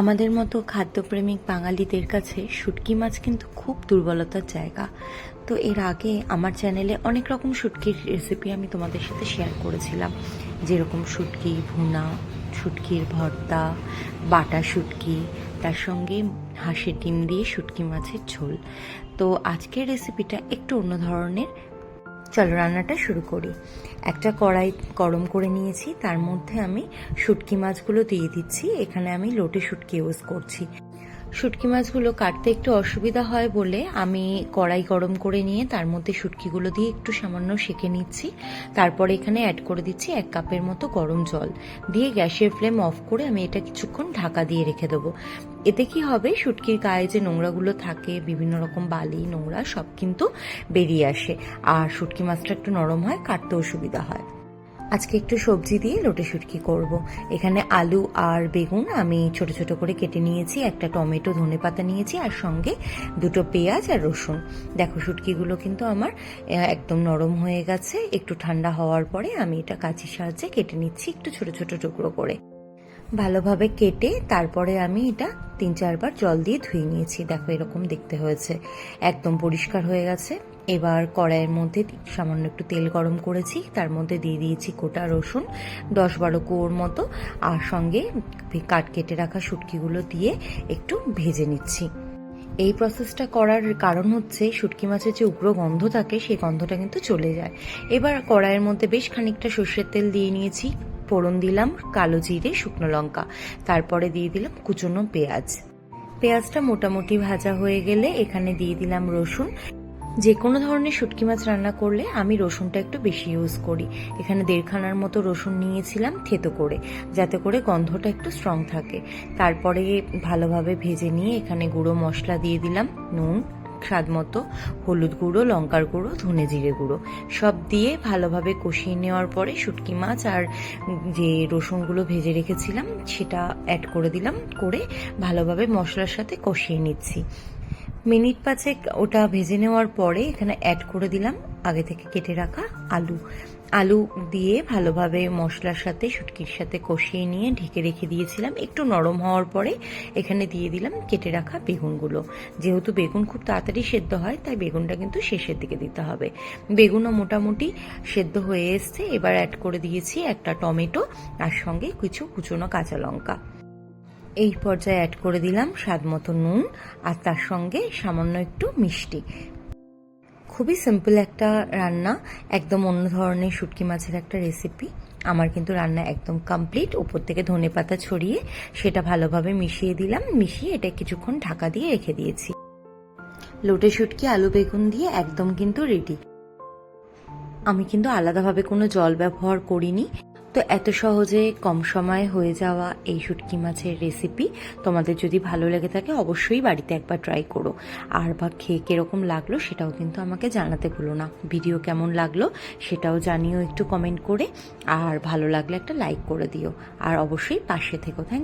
আমাদের মতো খাদ্যপ্রেমিক বাঙালিদের কাছে শুটকি মাছ কিন্তু খুব দুর্বলতার জায়গা। তো এর আগে আমার চ্যানেলে অনেক রকম শুটকির রেসিপি আমি তোমাদের সাথে শেয়ার করেছিলাম। যেরকম শুটকি, ভুনা, শুটকির ভর্তা, বাটা শুটকি, তার সঙ্গে হাঁসের ডিম দিয়ে শুটকি মাছের ঝোল। তো আজকের রেসিপিটা একটু অন্য ধরনের চলো রান্নাটা শুরু করি। একটা কড়াই গরম করে নিয়েছি, তার মধ্যে আমি শুটকি মাছগুলো দিয়ে দিচ্ছি। এখানে আমি লোটে শুটকি ইউজ করছি। শুটকি মাছগুলো কাটতে একটু অসুবিধা হয় বলে আমি কড়াই গরম করে নিয়ে তার মধ্যে শুটকিগুলো দিয়ে একটু সামান্য সেঁকে নিচ্ছি। তারপরে এখানে অ্যাড করে দিচ্ছি এক কাপের মতো গরম জল। দিয়ে গ্যাসের ফ্লেম অফ করে আমি এটা কিছুক্ষণ ঢাকা দিয়ে রেখে দেবো। এতে কি হবে? শুটকির গায়ে যে নোংরাগুলো থাকে, বিভিন্ন রকম বালি, নোংরা সব কিন্তু বেরিয়ে আসে। আর শুটকি মাছটা একটু নরম হয়, কাটতেও সুবিধা হয়। আজকে একটু সবজি দিয়ে লোটে শুটকি করব। এখানে আলু আর বেগুন আমি ছোট ছোট করে কেটে নিয়েছি, একটা টমেটো, ধনে পাতা নিয়েছি আর সঙ্গে দুটো পেঁয়াজ আর রসুন। দেখো, শুটকিগুলো কিন্তু আমার একদম নরম হয়ে গেছে। একটু ঠান্ডা হওয়ার পরে আমি এটা কাঁচির সাহায্যে কেটে নিচ্ছি একটু ছোট ছোট টুকরো করে। ভালোভাবে কেটে তারপরে আমি এটা তিন চারবার জল দিয়ে ধুয়ে নিয়েছি। দেখো এরকম দেখতে হয়েছে। একদম পরিষ্কার হয়ে গেছে। এবার কড়াইয়ের মধ্যে সামান্য একটু তেল গরম করেছি। তার মধ্যে দিয়ে দিয়েছি গোটা রসুন, দশ বারো কুয়োর মতো। আর সঙ্গে কাট কেটে রাখা শুটকিগুলো দিয়ে একটু ভেজে নিচ্ছি। এই প্রসেসটা করার কারণ হচ্ছে, শুটকি মাছের যে উগ্র গন্ধ থাকে, সেই গন্ধটা কিন্তু চলে যায়। এবার কড়াইয়ের মধ্যে বেশ খানিকটা সর্ষের তেল দিয়ে নিয়েছি। ফোড়ন দিলাম, কালো জিরে, শুকনো লঙ্কা। তারপরে দিয়ে দিলাম কুচনো পেঁয়াজ। পেঁয়াজটা মোটামুটি ভাজা হয়ে গেলে এখানে দিয়ে দিলাম রসুন। যে কোনো ধরনের শুটকি মাছ রান্না করলে আমি রসুনটা একটু বেশি ইউজ করি। এখানে দেড়খানার মতো রসুন নিয়েছিলাম থেতো করে, যাতে করে গন্ধটা একটু স্ট্রং থাকে। তারপরে ভালোভাবে ভেজে নিয়ে এখানে গুঁড়ো মশলা দিয়ে দিলাম, নুন। স্বাদ মতো, হলুদ গুঁড়ো, লঙ্কার গুঁড়ো, ধনে জিরে গুঁড়ো, সব দিয়ে ভালোভাবে কষিয়ে নেওয়ার পরে শুটকি মাছ আর যে রসুনগুলো ভেজে রেখেছিলাম, সেটা অ্যাড করে দিলাম, করে ভালোভাবে মশলার সাথে কষিয়ে নিচ্ছি। মিনিট পাঁচেক ওটা ভেজে নেওয়ার পরে এখানে অ্যাড করে দিলাম, আগে থেকে কেটে রাখা আলু। আলু দিয়ে ভালোভাবে মশলার সাথে, শুটকির সাথে কষিয়ে নিয়ে ঢেকে রেখে দিয়েছিলাম। একটু নরম হওয়ার পরে এখানে দিয়ে দিলাম কেটে রাখা বেগুনগুলো। যেহেতু বেগুন খুব তাড়াতাড়ি সেদ্ধ হয়, তাই বেগুনটা কিন্তু শেষের দিকে দিতে হবে। বেগুনও মোটামুটি সেদ্ধ হয়ে এসছে। এবার অ্যাড করে দিয়েছি একটা টমেটো তার সঙ্গে কিছু কুচনো কাঁচা লঙ্কা। এই পর্যায়ে অ্যাড করে দিলাম স্বাদ মতো নুন আর তার সঙ্গে সামান্য একটু মিষ্টি। খুবই সিম্পল একটা রান্না, একদম অন্য ধরনের শুটকি মাছের একটা রেসিপি আমার কিন্তু রান্না একদম কমপ্লিট উপর থেকে ধনে পাতা ছড়িয়ে সেটা ভালোভাবে মিশিয়ে দিলাম, মিশিয়ে এটা কিছুক্ষণ ঢাকা দিয়ে রেখে দিয়েছি। লোটে শুটকি, আলু বেগুন দিয়ে একদম কিন্তু রেডি আমি কিন্তু আলাদাভাবে কোনো জল ব্যবহার করিনি। তো এত সহজে কম সময়ে হয়ে যাওয়া এই শুটকি মাছের রেসিপি তোমাদের যদি ভালো লেগে থাকে অবশ্যই বাড়িতে একবার ট্রাই করো। আর বা খেয়ে কীরকম লাগল সেটাও কিন্তু আমাকে জানাতে ভুলো না। ভিডিও কেমন লাগল সেটাও জানিও একটু কমেন্ট করে। আর ভালো লাগলে একটা লাইক করে দিও। আর অবশ্যই পাশে থেকো। থ্যাংক